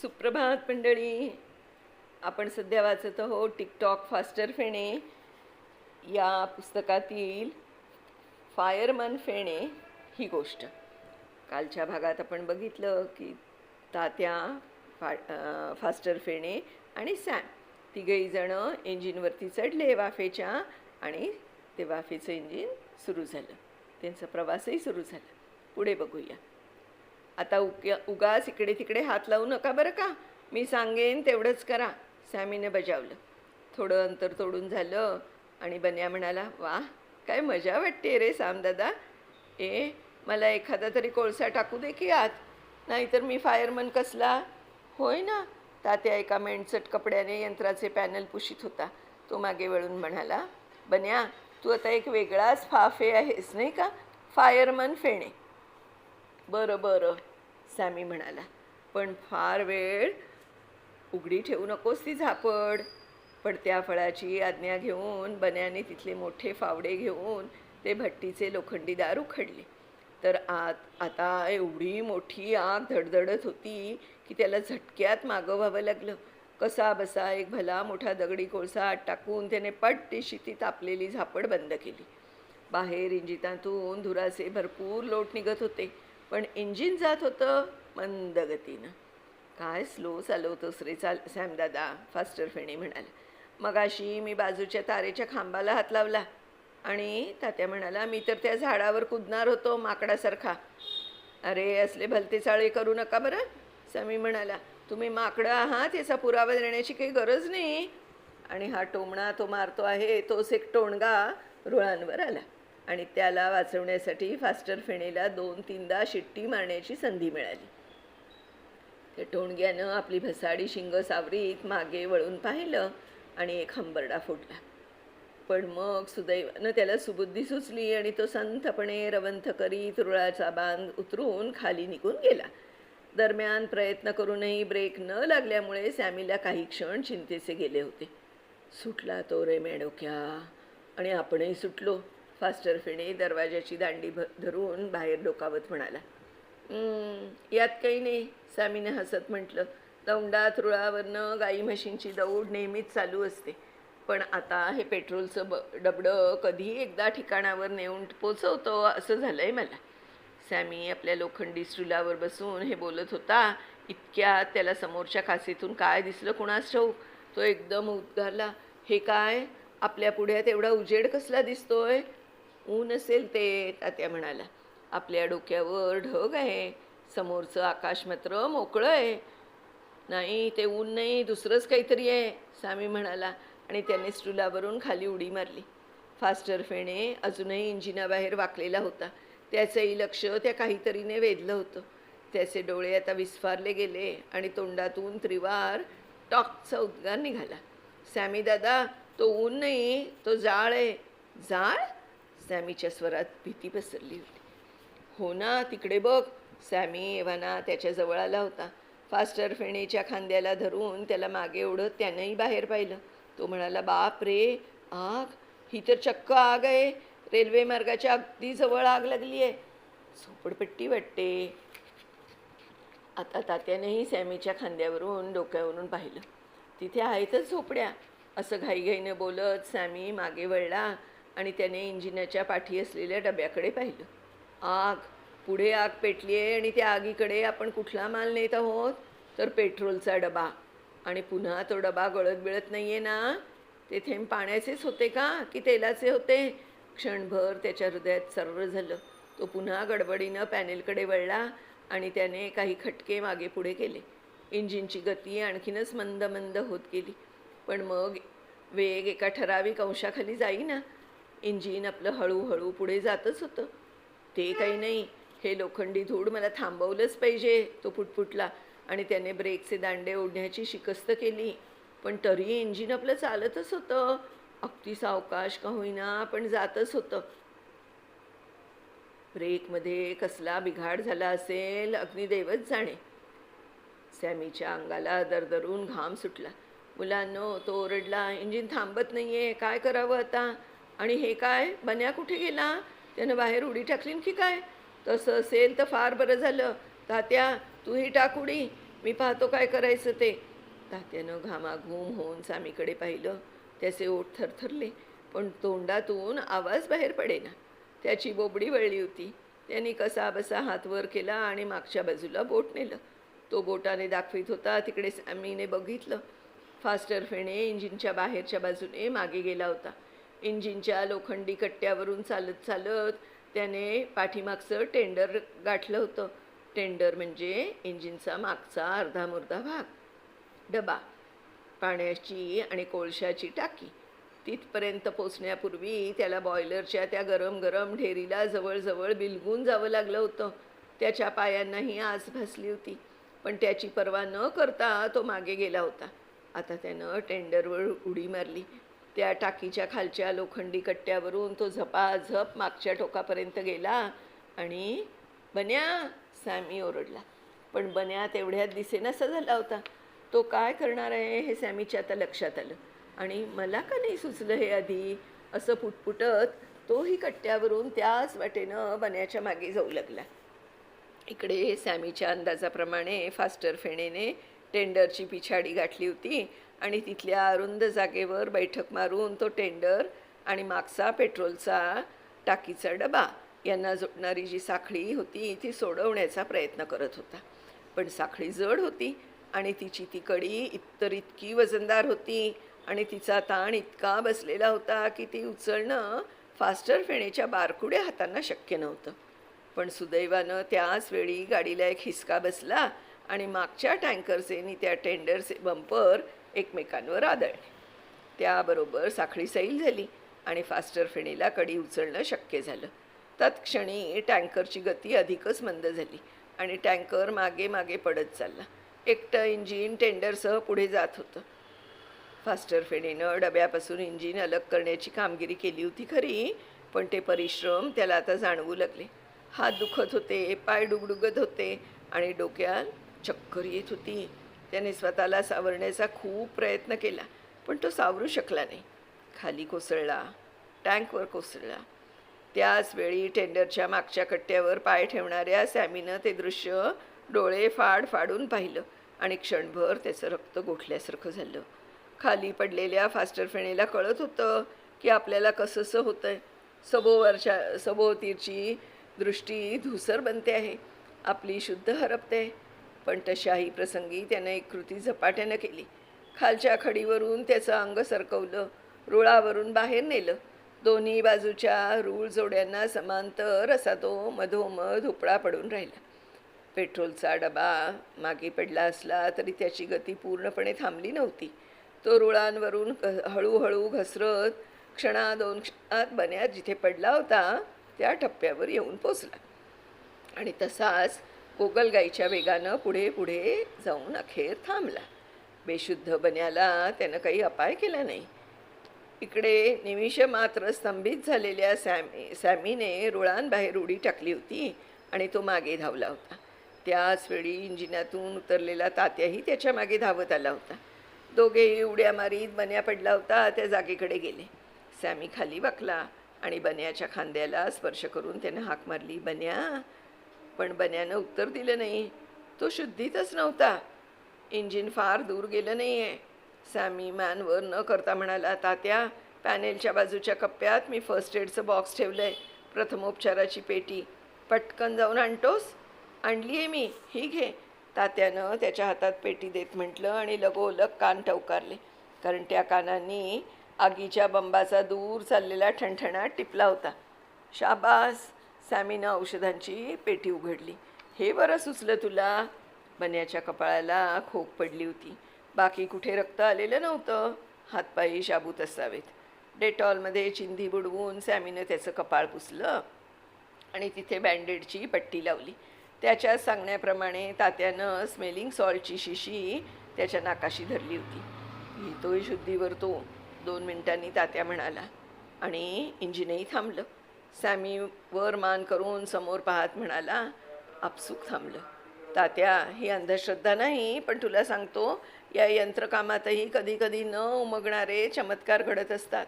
सुप्रभात मंडळी. आपण सध्या वाचत हो टिकटॉक फास्टर फेणे. या पुस्तकातील फायरमन फेणे ही गोष्ट. कालच्या भागात आपण बघितलं की तात्या फा फास्टर फेणे आणि सॅम. तिघही जणं इंजिनवरती चढले वाफेच्या आणि ते वाफेचं इंजिन सुरू झालं. त्यांचा प्रवासही सुरू झाला. पुढे बघूया. आता उग उगाच इकडे तिकडे हात लावू नका बरं का. मी सांगेन तेवढंच करा. सॅमीने बजावलं. थोडं अंतर तोडून झालं आणि बन्या म्हणाला वा काय मजा वाटते रे सामदादा. ए मला एखादा तरी कोळसा टाकू दे की आत. नाहीतर मी फायरमन कसला? होय ना. तात्या एका मेणचट कपड्याने यंत्राचे पॅनल पुशीत होता. तो मागे वळून म्हणाला बन्या तू आता एक वेगळाच फाफे आहेस नाही का? फायरमन फेणे. बरं बरं. सॅमी म्हणाला पण फार वेळ उघडी ठेवू नकोस ती झापड. पडत्या फळाची आज्ञा घेऊन बन्याने तिथले मोठे फावडे घेऊन ते भट्टीचे लोखंडी दार उखडले. तर आत आता एवढी मोठी आग धडधडत होती की त्याला झटक्यात मागं व्हावं लागलं. कसा बसा एक भला मोठा दगडी कोळसा आत टाकून त्याने पट्टीशी ती तापलेली झापड बंद केली. बाहेर इंजितातून धुराचे भरपूर लोट निघत होते. पण इंजिन जात होतं मंद गतीनं. काय स्लो चालवतोस रे चाल सॅमदादा फास्टर फेणी म्हणाला. मगाशी मी बाजूच्या तारेच्या खांबाला हात लावला आणि तात्या म्हणाला मी तर त्या झाडावर कुदणार होतो माकडासारखा. अरे असले भलते चाळे करू नका बरं. समी म्हणाला तुम्ही माकडं आहात याचा पुरावा देण्याची काही गरज नाही. आणि हा टोमणा तो मारतो आहे तोच एक टोणगा रुळांवर आला. आणि त्याला वाचवण्यासाठी फास्टर फेणेला दोन तीनदा शिट्टी मारण्याची संधी मिळाली. ते टोणग्यानं आपली भसाडी शिंग सावरीत मागे वळून पाहिलं आणि एक हंबरडा फुटला पण मग सुदैवानं त्याला सुबुद्धी सुचली आणि तो संथपणे रवंथ करीत रुळाचा बांध उतरून खाली निघून गेला. दरम्यान प्रयत्न करूनही ब्रेक न लागल्यामुळे सॅमीला काही क्षण चिंतेचे गेले होते. सुटला तो रे मेडोक्या आणि आपणही सुटलो. फास्टर फेणे दरवाजाची दांडी भ धरून बाहेर डोकावत म्हणाला. यात काही नाही सॅमीने हसत म्हटलं. दौंडात रुळावरनं गाई म्हशींची दौड नेहमीच चालू असते. पण आता हे पेट्रोलचं ब डबडं कधी एकदा ठिकाणावर नेऊन पोचवतो असं झालं आहे मला. सॅमी आपल्या लोखंडी स्टुलावर बसून हे बोलत होता इतक्यात त्याला समोरच्या कासेतून काय दिसलं कुणास ठाऊक? तो एकदम उद्गारला हे काय? आपल्या पुढ्यात एवढा उजेड कसला दिसतोय? ऊन असेल ते तात्या म्हणाला आपल्या डोक्यावर ढग आहे. समोरचं आकाश मात्र मोकळं आहे. नाही ते ऊन नाही दुसरंच काहीतरी आहे सामी म्हणाला आणि त्याने स्टुलावरून खाली उडी मारली. फास्टर फेणे अजूनही इंजिनाबाहेर वाकलेला होता. त्याचंही लक्ष त्या काहीतरीने वेधलं होतं. त्याचे डोळे आता विस्फारले गेले आणि तोंडातून त्रिवार टॉकचा उद्गार निघाला. सॅमी दादा तो ऊन नाही तो जाळ आहे. जाळ? सॅमीच्या स्वरात भीती पसरली होती. हो ना तिकडे बघ. सॅमी एव्हाना त्याच्याजवळ आला होता. फास्टर फेणेच्या खांद्याला धरून त्याला मागे ओढत त्यानंही बाहेर पाहिलं. तो म्हणाला बाप रे आग. ही तर चक्क आग आहे. रेल्वे मार्गाच्या अगदी जवळ आग लागली आहे. झोपडपट्टी वाटते. आता तात्यानेही सॅमीच्या खांद्यावरून डोक्यावरून पाहिलं. तिथे आहेतच झोपड्या. असं घाईघाईनं बोलत सॅमी मागे वळला. आणि त्याने इंजिनाच्या पाठी असलेल्या डब्याकडे पाहिलं. आग पुढे आग पेटली आहे आणि त्या आगीकडे आपण कुठला माल नेत आहोत? तर पेट्रोलचा डबा. आणि पुन्हा तो डबा गळत बिळत नाही आहे ना? ते थेंब पाण्याचेच होते का? की तेलाचे होते? क्षणभर त्याच्या हृदयात सर्व झालं. तो पुन्हा गडबडीनं पॅनेलकडे वळला आणि त्याने काही खटके मागे पुढे केले. इंजिनची गती आणखीनच मंद मंद होत गेली. पण मग वेग एका ठराविक अंशाखाली जाईना. इंजिन आपलं हळूहळू पुढे जातच होतं. ते काही नाही. हे लोखंडी धूड मला थांबवलंच पाहिजे तो पुटपुटला. आणि त्याने ब्रेकचे दांडे ओढण्याची शिकस्त केली. पण तरी इंजिन आपलं चालतच होतं. अगदी सावकाश का होईना पण जातच होतं. ब्रेकमध्ये कसला बिघाड झाला असेल अग्निदेवच जाणे. सॅमीच्या अंगाला दरदरून घाम सुटला. मुलांनो तो ओरडला इंजिन थांबत नाही आहे काय करावं आता? आणि हे काय? बन्या कुठे गेला? त्यानं बाहेर उडी टाकली की काय? तसं असेल तर फार बरं झालं. तात्या तूही टाक उडी. मी पाहतो काय करायचं ते. तात्यानं घामाघूम होऊन सामीकडे पाहिलं. त्याचे ओठ थरथरले पण तोंडातून आवाज बाहेर पडेना. त्याची बोबडी वळली होती. त्यांनी कसा बसा हात वर केला आणि मागच्या बाजूला बोट नेलं. तो बोटाने दाखवित होता. तिकडे सॅमीने बघितलं. फास्टर फेणे इंजिनच्या बाहेरच्या बाजूने मागे गेला होता. इंजिनच्या लोखंडी कट्ट्यावरून चालत चालत त्याने पाठीमागचं टेंडर गाठलं होतं. टेंडर म्हणजे इंजिनचा मागचा अर्धा मुर्धा भाग. डबा. पाण्याची आणि कोळशाची टाकी. तिथपर्यंत पोचण्यापूर्वी त्याला बॉयलरच्या त्या गरम गरम ढेरीला जवळजवळ बिलगून जावं लागलं होतं. त्याच्या पायांनाही आस भासली होती. पण त्याची पर्वा न करता तो मागे गेला होता. आता त्यानं टेंडरवर उडी मारली. त्या टाकीच्या खालच्या लोखंडी कट्ट्यावरून तो झपाझप मागच्या टोकापर्यंत गेला आणि बन्या सॅमी ओरडला. पण बन्या तेवढ्यात दिसेनासा झाला होता. तो काय करणार आहे हे सॅमीच्या आता लक्षात आलं. आणि मला का नाही सुचलं हे आधी? असं पुटपुटत तोही कट्ट्यावरून त्याच वाटेनं बन्याच्या मागे जाऊ लागला. इकडे सॅमीच्या अंदाजाप्रमाणे फास्टर फेणेने टेंडरची पिछाडी गाठली होती. आणि तिथल्या अरुंद जागेवर बैठक मारून तो टेंडर आणि मागचा पेट्रोलचा टाकीचा डबा यांना जोडणारी जी साखळी होती ती सोडवण्याचा प्रयत्न करत होता. पण साखळी जड होती आणि तिची ती कडी इतर इतकी वजनदार होती आणि तिचा ताण इतका बसलेला होता की ती उचलणं फास्टर फेणेच्या बारकुड्या हातांना शक्य नव्हतं. पण सुदैवानं त्याच वेळी गाडीला एक हिसका बसला आणि मागच्या टँकरचे आणि त्या टेंडरचे बंपर एकमेकांवर आदळले. त्याबरोबर साखळी सैल झाली आणि फास्टर फेणीला कडी उचलणं शक्य झालं. तत्क्षणी टँकरची गती अधिकच मंद झाली आणि टँकर मागे मागे पडत चालला. एकटं इंजिन टेंडरसह पुढे जात होतं. फास्टर फेणीनं डब्यापासून इंजिन अलग करण्याची कामगिरी केली होती खरी पण ते परिश्रम त्याला आता जाणवू लागले. हात दुखत होते पाय डुगडुगत होते आणि डोक्यात चक्कर येत होती. त्याने स्वतःला सावरण्याचा खूप प्रयत्न केला पण तो सावरू शकला नाही. खाली कोसळला टँकवर कोसळला. त्याच वेळी टेंडरच्या मागच्या कट्ट्यावर पाय ठेवणाऱ्या सॅमीनं ते दृश्य डोळे फाड फाडून पाहिलं आणि क्षणभर त्याचं रक्त गोठल्यासारखं झालं. खाली पडलेल्या फास्टर फेणीला कळत होतं की आपल्याला कसंसं होतं आहे सभोवरच्या सभोवतीची दृष्टी धुसर बनते आहे. आपली शुद्ध हरपते. पण तशाही प्रसंगी त्यानं एक कृती झपाट्यानं केली. खालच्या खडीवरून त्याचं अंग सरकवलं रुळावरून बाहेर नेलं. दोन्ही बाजूच्या रूळ जोड्यांना समांतर असा तो मधोमध उपळा पडून राहिला. पेट्रोलचा डबा मागे पडला असला तरी त्याची गती पूर्णपणे थांबली नव्हती. तो रुळांवरून हळूहळू घसरत क्षणा दोन क्षणात बन्यात जिथे पडला होता त्या टप्प्यावर येऊन पोचला. आणि तसाच गोगलगाईच्या वेगानं पुढे पुढे जाऊन अखेर थांबला. बेशुद्ध बन्याला त्यानं काही अपाय केला नाही. इकडे निमिष मात्र स्तंभित झालेल्या सॅमी सॅमीने रुळांबाहेर उडी टाकली होती आणि तो मागे धावला होता. त्याच वेळी इंजिनातून उतरलेला तात्याही त्याच्यामागे धावत आला होता. दोघेही उड्या मारीत बन्या पडला होता त्या जागेकडे गेले. सॅमी खाली बकला आणि बन्याच्या खांद्याला स्पर्श करून त्यानं हाक मारली बन्या पण बन्यानं उत्तर दिलं नाही. तो शुद्धीतच नव्हता. इंजिन फार दूर गेलं नाही आहे सॅमी मॅनवर न करता म्हणाला तात्या पॅनेलच्या बाजूच्या कप्प्यात मी फर्स्ट एडचं बॉक्स ठेवलं आहे प्रथमोपचाराची पेटी. पटकन जाऊन आणतोस? आणली आहे मी. ही घे. तात्यानं त्याच्या हातात पेटी देत म्हटलं आणि लगोलग कान टवकारले कारण त्या कानांनी आगीच्या बंबाचा दूर चाललेला ठणठणा टिपला होता. शाबास. सामीनं औषधांची पेटी उघडली. हे बरं सुचलं तुला? बन्याच्या कपाळाला खोक पडली होती. बाकी कुठे रक्त आलेलं नव्हतं? हातपायी शाबूत असावेत. डेटॉलमध्ये चिंधी बुडवून सॅमीनं त्याचं कपाळ पुसलं आणि तिथे बँडेडची पट्टी लावली. त्याच्या सांगण्याप्रमाणे तात्यानं स्मेलिंग सॉल्टची शिशी त्याच्या नाकाशी धरली होती. घेतोय शुद्धीवर तो. दोन मिनिटांनी तात्या म्हणाला. आणि इंजिनही थांबलं. सॅमी वर मान करून समोर पाहत म्हणाला आपसूक थांबलं. तात्या ही अंधश्रद्धा नाही पण तुला सांगतो या यंत्रकामातही कधी कधी न उमगणारे चमत्कार घडत असतात.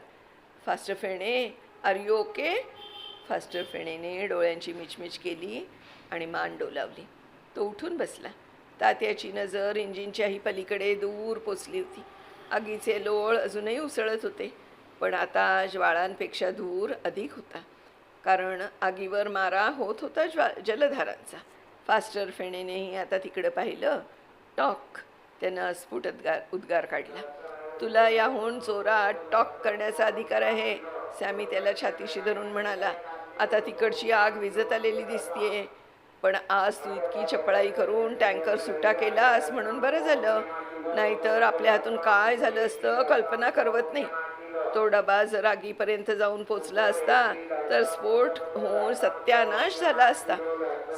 Faster Fene are you okay Faster फेणेने डोळ्यांची मिचमिच केली आणि मान डोलावली. तो उठून बसला. तात्याची नजर इंजिनच्याही पलीकडे दूर पोचली होती. आगीचे लोळ अजूनही उसळत होते पण आता ज्वाळांपेक्षा धूर अधिक होता. कारण आगीवर मारा होत होता ज्वा जलधारांचा. फास्टर फेणेनेही आता तिकडं पाहिलं. टॉक. त्यानं स्फुट उद्गार उद्गार काढला. तुला याहून जोरात टॉक करण्याचा अधिकार आहे सॅमी त्याला छातीशी धरून म्हणाला. आता तिकडची आग विजत आलेली दिसतीये. पण आज तू इतकी चपळाई करून टँकर सुटा केलास म्हणून बरं झालं. नाहीतर आपल्या हातून काय झालं असतं कल्पना करवत नाही. तो डबा जर आगीपर्यंत जाऊन पोचला असता तर स्फोट होऊन सत्यानाश झाला असता.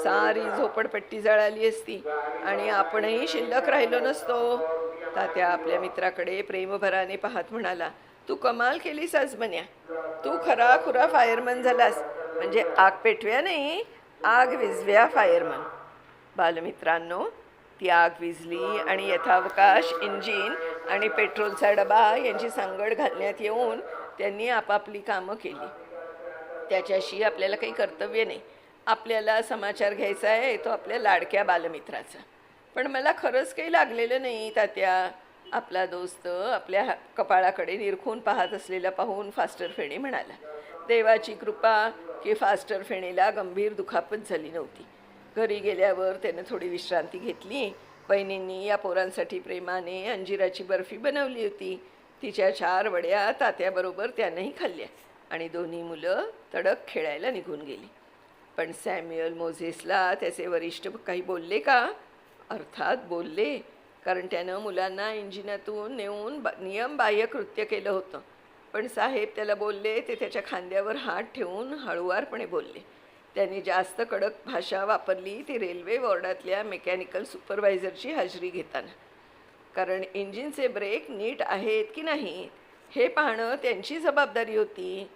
सारी झोपडपट्टी जळाली असती आणि आपणही शिल्लक राहिलो नसतो. तात्या आपल्या मित्राकडे प्रेमभराने पाहत म्हणाला तू कमाल केलीस आज म्हण्या तू खरा खुरा फायरमन झालास. म्हणजे आग पेटव्या नाही आग विझव्या फायरमन. बालमित्रांनो ती आग विझली आणि यथावकाश इंजिन आणि पेट्रोलचा डबा यांची सांगड घालण्यात येऊन त्यांनी आपापली कामं केली. त्याच्याशी आपल्याला काही कर्तव्य नाही. आपल्याला समाचार घ्यायचा आहे तो आपल्या लाडक्या बालमित्राचा. पण मला खरंच काही लागलेलं नाही तात्या. आपला दोस्त आपल्या हा- कपाळाकडे निरखून पाहत असलेला पाहून फास्टर फेणी म्हणाला देवाची कृपा की फास्टर फेणीला गंभीर दुखापत झाली नव्हती. घरी गेल्यावर त्यानं थोडी विश्रांती घेतली. बहिणींनी या पोरांसाठी प्रेमाने अंजिराची बर्फी बनवली होती. तिच्या चार वड्या तात्याबरोबर त्यानंही खाल्ल्या आणि दोन्ही मुलं तडक खेळायला निघून गेली. पण सॅम्युअल मोझेसला त्याचे वरिष्ठ काही बोलले का? अर्थात बोलले कारण त्यानं मुलांना इंजिनातून नेऊन बा नियमबाह्य कृत्य केलं होतं. पण साहेब त्याला बोलले ते त्याच्या खांद्यावर हात ठेवून हळुवारपणे बोलले. त्यांनी जास्त कडक भाषा वापरली ती रेल्वे वॉर्डातल्या मेकॅनिकल सुपरवायझरची हजेरी घेताना. कारण इंजिनचे ब्रेक नीट आहेत की नाही हे पाहणं त्यांची जबाबदारी होती.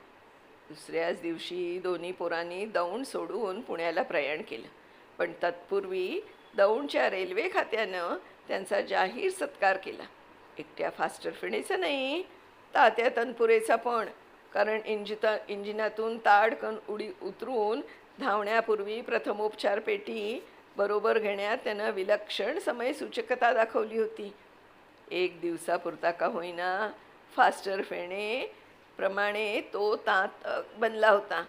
दुसऱ्याच दिवशी दोन्ही पोरांनी दौंड सोडून पुण्याला प्रयाण केलं. पण तत्पूर्वी दौंडच्या रेल्वे खात्यानं त्यांचा जाहीर सत्कार केला. एकट्या फास्टर फिणेचा नाही तात्या तनपुरेचा पण. कारण इंजिता इंजिनातून ताडकन उडी उतरून धावण्यापूर्वी प्रथमोपचार पेटी बरोबर घेण्यात त्यानं विलक्षण समयसूचकता दाखवली होती. एक दिवसापुरता का होईना फास्टर फेणे प्रमाणे तो तात बनला होता.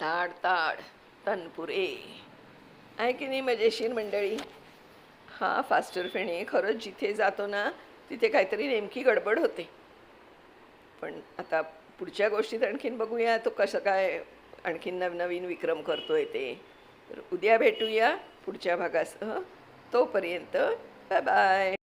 ताड ताड तनपुरे. आहे की नाही मजेशीर मंडळी? हा फास्टर फेणे खरंच जिथे जातो ना तिथे काहीतरी नेमकी गडबड होते. पण आता पुढच्या गोष्टीत आणखीन बघूया तो कसं काय आणखीन नवनवीन विक्रम करतोय ते. तर उद्या भेटूया पुढच्या भागासह. तोपर्यंत बाय बाय